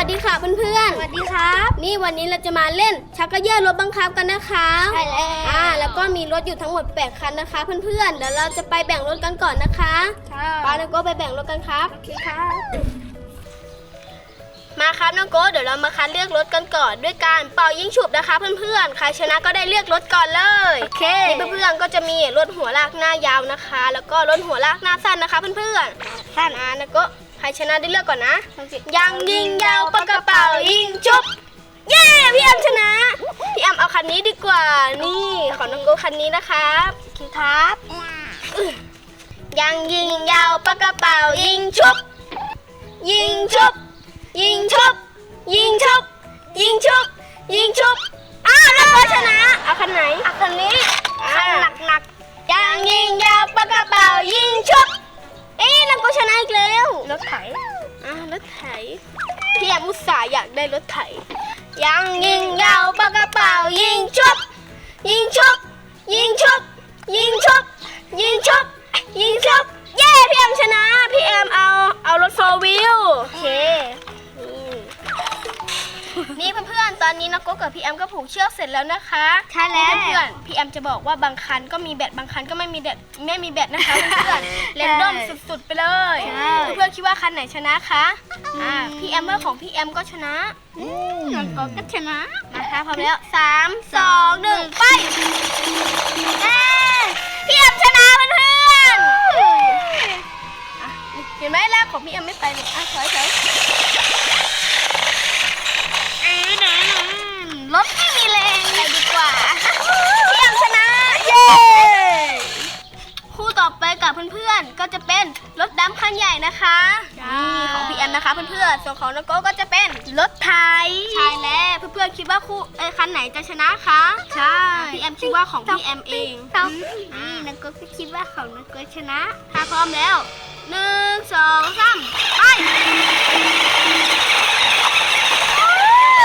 สวัสดีค่ะเพื่อนสวัสดีครับๆนี่วันนี้เราจะมาเล่นชักกระเยอะรถบังคับกันนะคะใช่แล้วอ่าแล้วก็มีรถอยู่ทั้งหมด8คันนะคะเพื่อนๆ เดี๋ยวเราจะไปแบ่งรถกันก่อนนะคะค่ะปาแล้วก็ไปแบ่งรถกันครับ โอเคครับ มาครับน้องโก้เดี๋ยวเรามาคัดเลือกรถกันก่อนด้วยการเป่ายิงฉุบนะคะ เพื่อนๆ ใครชนะก็ได้เลือกรถก่อนเลย โอเคนี่เพื่อนๆ ก็จะมีรถหัวลากหน้ายาวนะคะ แล้วก็รถหัวลากหน้าสั้นนะคะ เพื่อนๆสั้นอะแล้วก็ ใครชนะได้เลือกก่อนนะ ยังยิงยาวปากกระเป๋ายิงจุบเย้พี่แอมชนะ พี่แอมเอาคันนี้ดีกว่า นี่ของน้องโก้คันนี้นะครับโอเคครับอื้อยังยิงยาวปากกระเป๋ายิงชุบ ยิงชุบ ยิงชุบ ยิงชุบ ยิงชุบ ยิงชุบอ้าวน้องโก้ชนะ เอาคันไหนเอาคันนี้คันหนักหนักๆยังยิงยาวปากกระเป๋า รถไถอ่ารถไถพี่แอมอุตส่าห์อยากได้รถไถ ยังยิงยาวปากกระเป๋ายิงชุบยิงชุบยิงชุบยิงชุบยิงชุบยิงชุบเย้พี่แอมชนะพี่ พื่อนๆตอนนี้นักโกกับพี่แอมก็ผูกเชือกเสร็จแล้วนะคะใช่แล้ว เพื่อนๆพี่แอมจะบอกว่าบางคันก็มีแบตบางคันก็ไม่มีแบตไม่มีแบตนะคะเพื่อนๆเรนดอมสุดๆไปเลยใช่ เพื่อนๆคิดว่าคันไหนชนะคะอ่าพี่แอมว่าของพี่แอมก็ชนะน้องก็ก็ชนะ นะคะพร้อมแล้วสามสองหนึ่งไปเย้พี่แอมชนะเพื่อนๆ อะเห็นไหมแรกของพี่แอมไม่ไปเลยอะถอยถอย เอ๊ะนะ รถไม่มีแรงไปดีกว่าพี่แอมชนะเย้คู่ต่อไปกับเพื่อนๆ ก็จะเป็นรถดำคันใหญ่นะคะนี่ของพี่แอมนะคะเพื่อนๆ ส่วนของน้องโก้ก็จะเป็นรถไทยใช่แล้วเพื่อนๆคิดว่าคู่เอ้ยคันไหนจะชนะคะใช่พี่แอมคิดว่าของพี่แอมเองต้องนี่น้องก็ก็คิดว่าของน้องก็ชนะถ้าพร้อมแล้วหนึ่งสองสามไป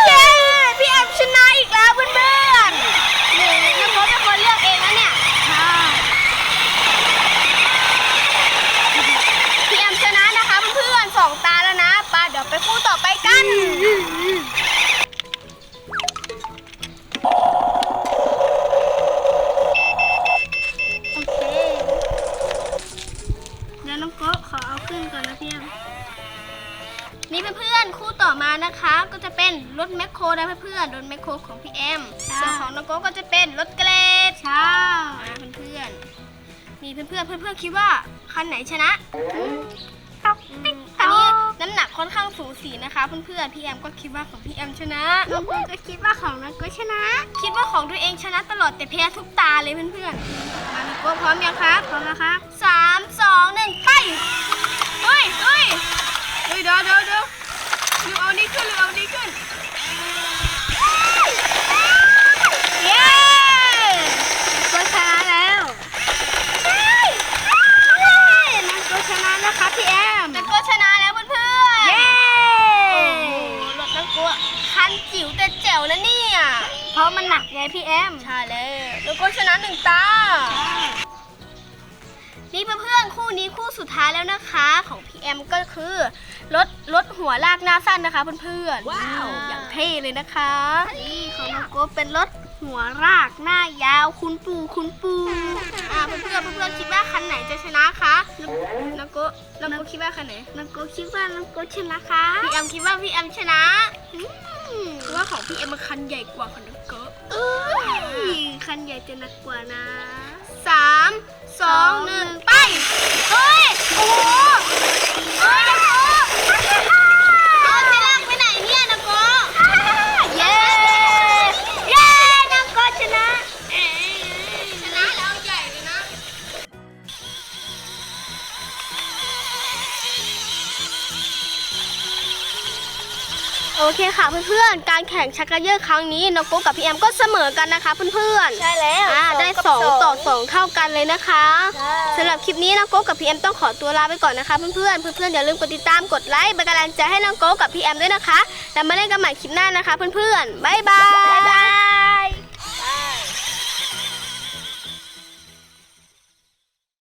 เย้พี่แอมชนะอีกแล้วเพื่อนๆนี่น้องโก้เป็นคนเลือกเองนะเนี่ย พี่แอมชนะนะคะเพื่อนๆสองตาแล้วนะไปเดี๋ยวไปคู่ต่อไปกัน โอเคเดี๋ยวน้องก็ขอเอาขึ้นก่อนนะพี่แอมนี่เพื่อนๆคู่ต่อมานะคะ ก็จะเป็นรถแมคโครนะเพื่อนๆรถแมคโครของพี่แอมส่วนของน้องโก้ก็จะเป็นรถเกรดใช่อ่าเพื่อนๆนี่เพื่อนๆเพื่อนๆคิดว่าคันไหนชนะตอกติ๊ สูสีนะคะเพื่อนๆพี่แอมก็คิดว่าของพี่แอมชนะน้องก็ก็คิดว่าของน้องก็ชนะ คิดว่าของตัวเองชนะตลอดแต่แพ้ทุกตาเลยเพื่อนๆมาน้องโก้พร้อมยังครับพร้อมแล้วครับสามสองหนึ่งไปเฮ้ยเฮ้ยเฮ้ยเดี๋ยวเดี๋ยวเดี๋ยวลืมเอานี้ขึ้นลืมเอานี้ขึ้น เย้ ก็ชนะแล้วน้องก็ชนะนะคะพี่แอม นักก็ชนะแล้วเพื่อนๆ เย้ โอ้โหรถนักกัวคันจิ๋วแต่แจ๋วนะเนี่ย เพ ราะมันหนักไงพี่แอม ใช่แล้วแล้วก็ชนะหนึ่งตา นี่เพื่อนๆคู่นี้คู่สุดท้ายแล้วนะคะ ของพี่แอมก็คือรถรถหัวลากหน้าสั้นนะคะเพื่อนๆว้าว อย่างเท่เลยนะคะ นี่ของน้องโกเป็นรถหัวรากหน้ายาวคุณปู่คุณปู่อ่าเพื่อนๆเพื่อนๆคิดว่าคันไหนจะชนะคะน้องโก้น้องโก้คิดว่าคันไหนน้องโกคิดว่าน้องโกชนะคะพี่แอมคิดว่าพี่แอมชนะเพราะว่าของพี่แอมมันคันใหญ่กว่าของน้องโก้เอ้ยคันใหญ่จะหนักกว่านะสามสองหนึ่งไป เฮ้ย โอ้โห โอเคค่ะเพื่อนๆ การแข่งชักกระเยอะครั้งนี้น้องโก้กับพี่แอมก็เสมอกันนะคะเพื่อนๆ ใช่แล้วอ่าได้สองต่อสองเท่ากันเลยนะคะใช่สำหรับคลิปนี้น้องโก้กับพี่แอมต้องขอตัวลาไปก่อนนะคะ เพื่อนๆเพื่อนๆอย่าลืมกดติดตามกดไลค์เป็นกำลังใจให้น้องโก้กับพี่แอมด้วยนะคะแล้วมาเล่นกันใหม่คลิปหน้านะคะ เพื่อนๆบ๊ายบาย